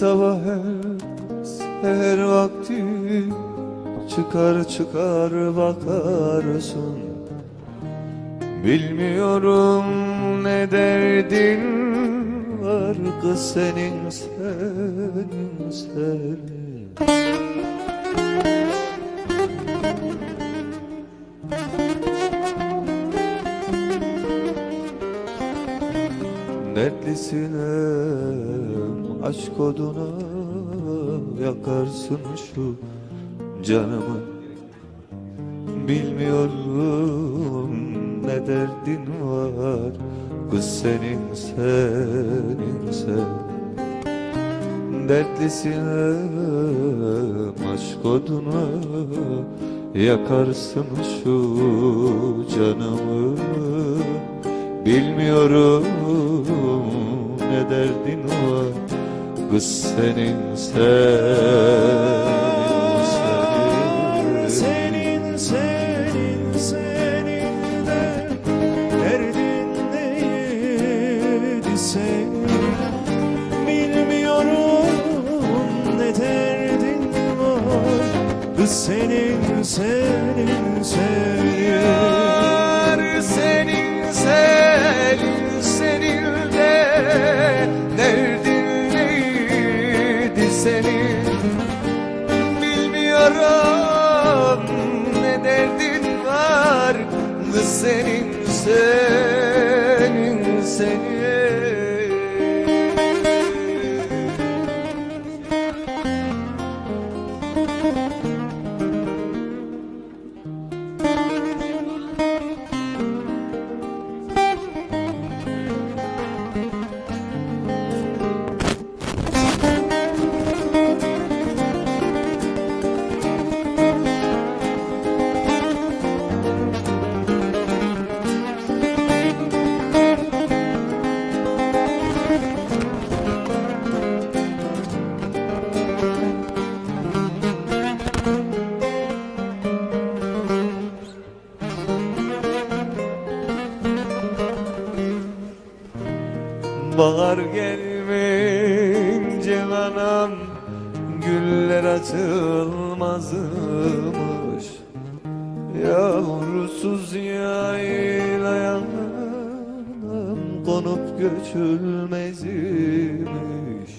sabah her seher vakti Çıkar çıkar bakarsın Bilmiyorum ne derdin var kız senin senin senin. Dertlisinem aşk oduna Yakarsın şu canımı. Bilmiyorum ne derdin var. Kız senin senin sen. Dertlisinem aşk oduna Yakarsın şu canımı. Bilmiyorum ne derdin var Kız senin senin Bahar gelmeyince anam Güller açılmazmış. Yavrusuz yaylayan Konup göçülmezmiş.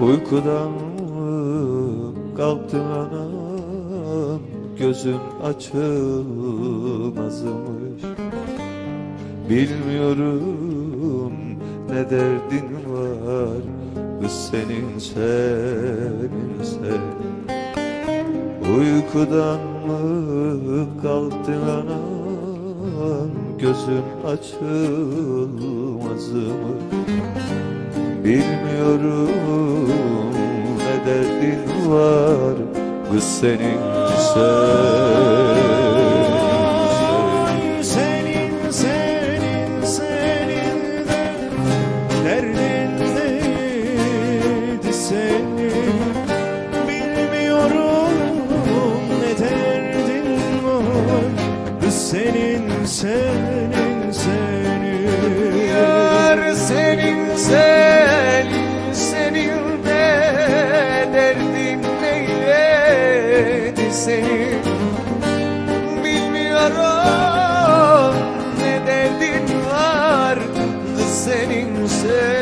Uykudan kalktın anam Gözün açılmazmış. Bilmiyorum ne derdin var Kız senin senin sen Uykudan mı kalktın anam? Gözün açılmazmış. Bilmiyorum ne derdin var Kız senin sen Senin senin senin senin? Bilmiyorum ne derdin var. Senin senin senin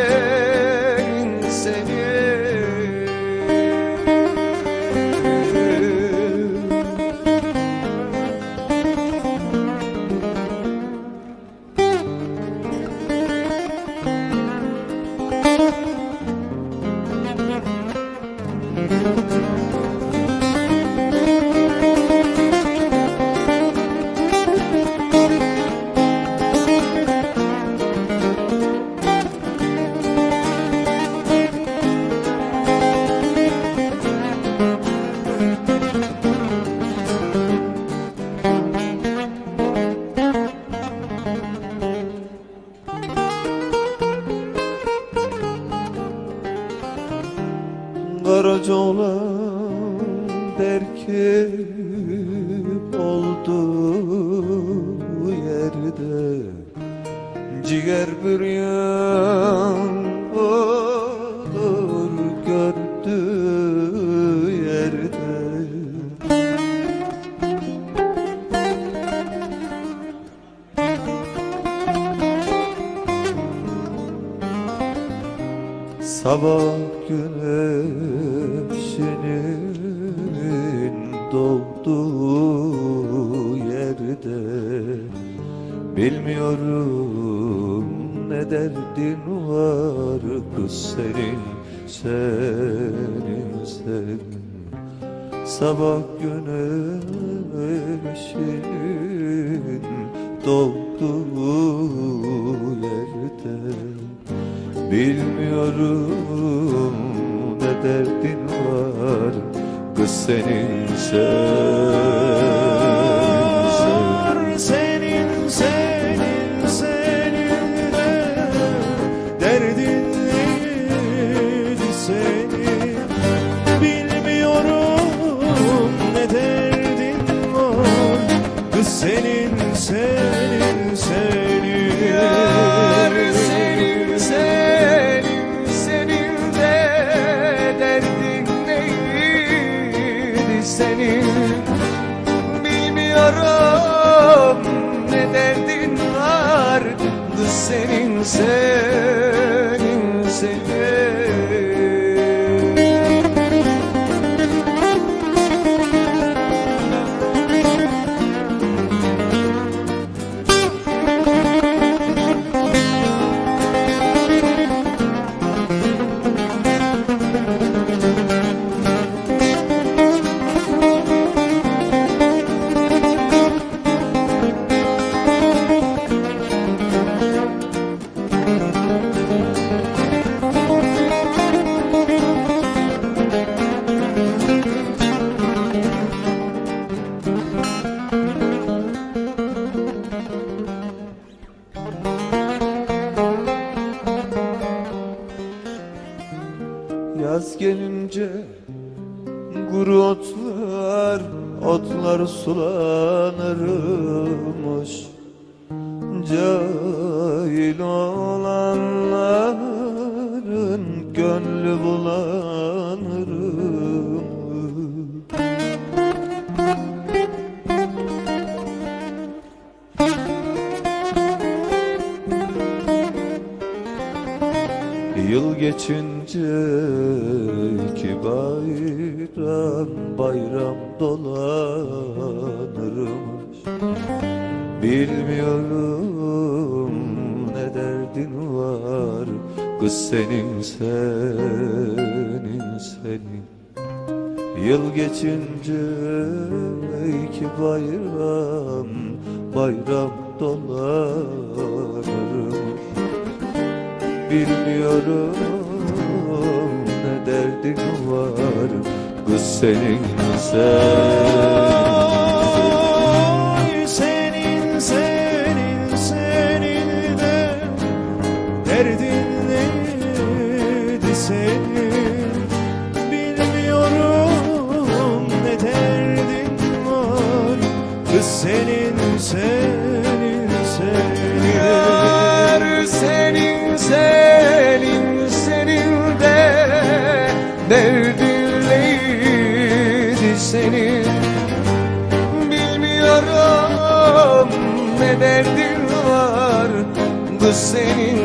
Karaca olan derki olduğu yerde Ciğer bir Sabah güneşinin doğduğu yerde Bilmiyorum ne derdin var kız senin, senin, senin. Sabah güneşinin doğduğu yerde Bilmiyorum ne derdin var? Kız senin sen, gelince Kuru otlar, otlar sulanırmış. Cahil olanların gönlü bulanırmış. Yıl geçince bayram bayram dolanırmış. Bilmiyorum ne derdin var Kız senin senin senin. Yıl geçince ki bayram bayram dolanırmış. Bilmiyorum ne derdin var Kız senin sen. Senin, senin, senin de derdin neydi senin? Bilmiyorum ne derdin var. Kız senin, senin, senin Yar senin senin senin de derdin ne derdin